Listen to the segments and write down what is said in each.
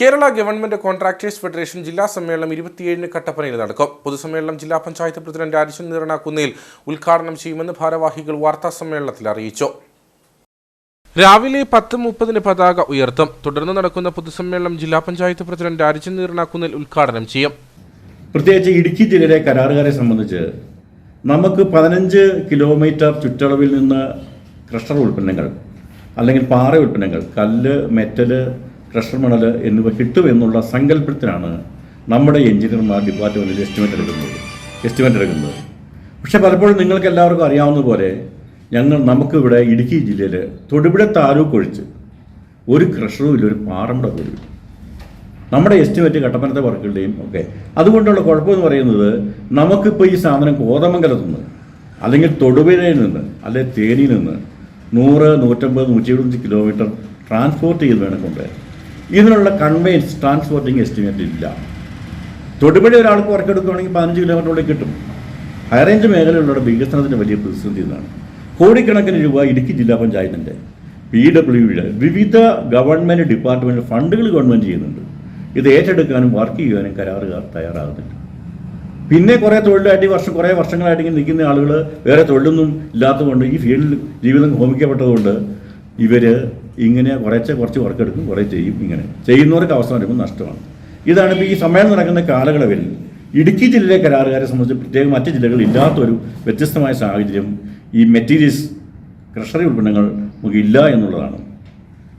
Kerala government contractors federation ജില്ലാ സമ്മേളനം ഇരുപത്തിയേഴിന് കട്ടപ്പനയിൽ നടക്കും. പൊതുസമ്മേളനം ജില്ലാ പഞ്ചായത്ത് പ്രസിഡന്റ് അരിശൻ നിറണാക്കുന്നയിൽ ഉദ്ഘാടനം ചെയ്യുമെന്ന് ഭാരവാഹികൾ വാർത്താ സമ്മേളനത്തിൽ അറിയിച്ചു. രാവിലെ പത്ത് മുപ്പതിന് പതാക ഉയർത്തും. തുടർന്ന് നടക്കുന്ന പൊതുസമ്മേളനം ജില്ലാ പഞ്ചായത്ത് പ്രസിഡന്റ് അരിശൻ നിറണാക്കുന്നയിൽ ഉദ്ഘാടനം ചെയ്യും. പ്രത്യേകിച്ച് ഇടുക്കി ജില്ലയിലെ കരാറുകാരെ സംബന്ധിച്ച് നമുക്ക് പതിനഞ്ച് കിലോമീറ്റർ ചുറ്റളവിൽ നിന്ന് ക്രഷർ ഉൽപ്പന്നങ്ങൾ അല്ലെങ്കിൽ പാറ ഉൽപ്പന്നങ്ങൾ കല്ല് മെറ്റൽ ക്രഷർ മണൽ എന്നിവ കിട്ടുമെന്നുള്ള സങ്കല്പത്തിലാണ് നമ്മുടെ എഞ്ചിനീയർമാർ ഡിപ്പാർട്ട്മെന്റിൽ എസ്റ്റിമേറ്റ് എടുക്കുന്നത്. എസ്റ്റിമേറ്റ് എടുക്കുന്നത്. പക്ഷേ പലപ്പോഴും നിങ്ങൾക്ക് എല്ലാവർക്കും അറിയാവുന്ന പോലെ ഞങ്ങൾ നമുക്കിവിടെ ഇടുക്കി ജില്ലയിൽ തൊടുപുഴ താലൂക്ക് ഒഴിച്ച് ഒരു ക്രഷറും ഇല്ല ഒരു പാറമ്പട പോലും നമ്മുടെ എസ്റ്റിമേറ്റ് കട്ടപ്പനത്തെ വർക്കുകളുടെയും ഒക്കെ. അതുകൊണ്ടുള്ള കുഴപ്പമെന്ന് പറയുന്നത് നമുക്കിപ്പോൾ ഈ സാധനം കോതമംഗലത്ത് നിന്ന് അല്ലെങ്കിൽ തൊടുപുഴയിൽ നിന്ന് അല്ലെങ്കിൽ തേനിയിൽ നിന്ന് നൂറ് നൂറ്റമ്പത് നൂറ്റി എഴുപത്തഞ്ച് കിലോമീറ്റർ ട്രാൻസ്പോർട്ട് ചെയ്ത് വേണം കൊണ്ടുവരാൻ ഇതിനുള്ള കൺവെയൻസ് ട്രാൻസ്പോർട്ടിങ് എസ്റ്റിമേറ്റ് ഇല്ല. തൊടുപുഴ ഒരാൾക്ക് വർക്ക് എടുക്കുകയാണെങ്കിൽ പതിനഞ്ച് കിലോമീറ്ററിലേക്ക് കിട്ടും. ഹൈറേഞ്ച് മേഖലയിലുള്ള വികസനത്തിന് വലിയ പ്രതിസന്ധി എന്നാണ് കോടിക്കണക്കിന് രൂപ ഇടുക്കി ജില്ലാ പഞ്ചായത്തിന്റെ പി ഡബ്ല്യുയുടെ വിവിധ ഗവൺമെന്റ് ഡിപ്പാർട്ട്മെന്റ് ഫണ്ടുകൾ ഗവൺമെന്റ് ചെയ്യുന്നുണ്ട്. ഇത് ഏറ്റെടുക്കാനും വർക്ക് ചെയ്യാനും കരാറുകാർ തയ്യാറാകുന്നില്ല പിന്നെ കുറേ തൊഴിലായിട്ട് ഈ വർഷം കുറേ വർഷങ്ങളായിട്ട് ഇങ്ങനെ നിൽക്കുന്ന ആളുകൾ വേറെ തൊഴിലൊന്നും ഇല്ലാത്തതുകൊണ്ട് ഈ ഫീൽഡിൽ ജീവിതം ഹോമിക്കപ്പെട്ടതുകൊണ്ട് ഇവർ ഇങ്ങനെ കുറേശ്ശെ കുറച്ച് വർക്ക് എടുക്കും കുറേ ചെയ്യും ഇങ്ങനെ. ചെയ്യുന്നവർക്ക് അവസാനം വരുമ്പോൾ നഷ്ടമാണ്. ഇതാണ് ഇപ്പോൾ ഈ സമ്മേളനം നടക്കുന്ന കാലയളവിൽ ഇടുക്കി ജില്ലയിലെ കരാറുകാരെ സംബന്ധിച്ച് പ്രത്യേകം മറ്റ് ജില്ലകളിൽ ഇല്ലാത്തൊരു വ്യത്യസ്തമായ സാഹചര്യം ഈ മെറ്റീരിയൽസ് ക്രഷറി ഉൽപ്പന്നങ്ങൾ നമുക്ക് ഇല്ല എന്നുള്ളതാണ്.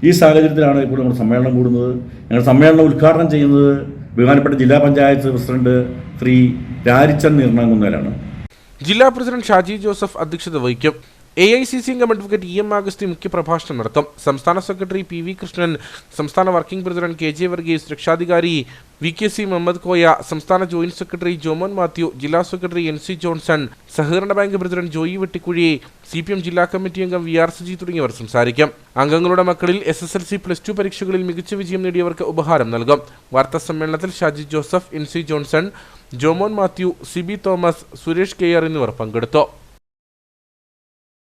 ഈ സാഹചര്യത്തിലാണ് ഇപ്പോൾ നമ്മൾ സമ്മേളനം കൂടുന്നത്. ഞങ്ങൾ സമ്മേളനം ഉദ്ഘാടനം ചെയ്യുന്നത് ബഹുമാനപ്പെട്ട ജില്ലാ പഞ്ചായത്ത് പ്രസിഡന്റ് ശ്രീ രാരിച്ചൻ നീർണാങ്കുന്നേലാണ് ജില്ലാ പ്രസിഡന്റ് ഷാജി ജോസഫ് അധ്യക്ഷത വഹിക്കും. എ ഐ സി സി അംഗം അഡ്വക്കേറ്റ് ഇ എം ആഗസ്തി മുഖ്യപ്രഭാഷണം നടത്തും. സംസ്ഥാന സെക്രട്ടറി പി വി കൃഷ്ണൻ സംസ്ഥാന working president K J Varghese രക്ഷാധികാരി V K C Muhammad Koya സംസ്ഥാന ജോയിന്റ് സെക്രട്ടറി ജോമോൻ മാത്യു ജില്ലാ സെക്രട്ടറി എൻ സി ജോൺസൺ സഹകരണ bank president Joy Vettikuzhy C P M ജില്ലാ കമ്മിറ്റി അംഗം വി ആർ സജി തുടങ്ങിയവർ സംസാരിക്കും. അംഗങ്ങളുടെ മക്കളിൽ S S L C plus two പരീക്ഷകളിൽ മികച്ച വിജയം നേടിയവർക്ക് ഉപഹാരം നൽകും. വാർത്താ സമ്മേളനത്തിൽ Shaji Joseph N C Johnson Jomon Mathew Sibi Thomas Suresh K R എന്നിവർ പങ്കെടുത്തു.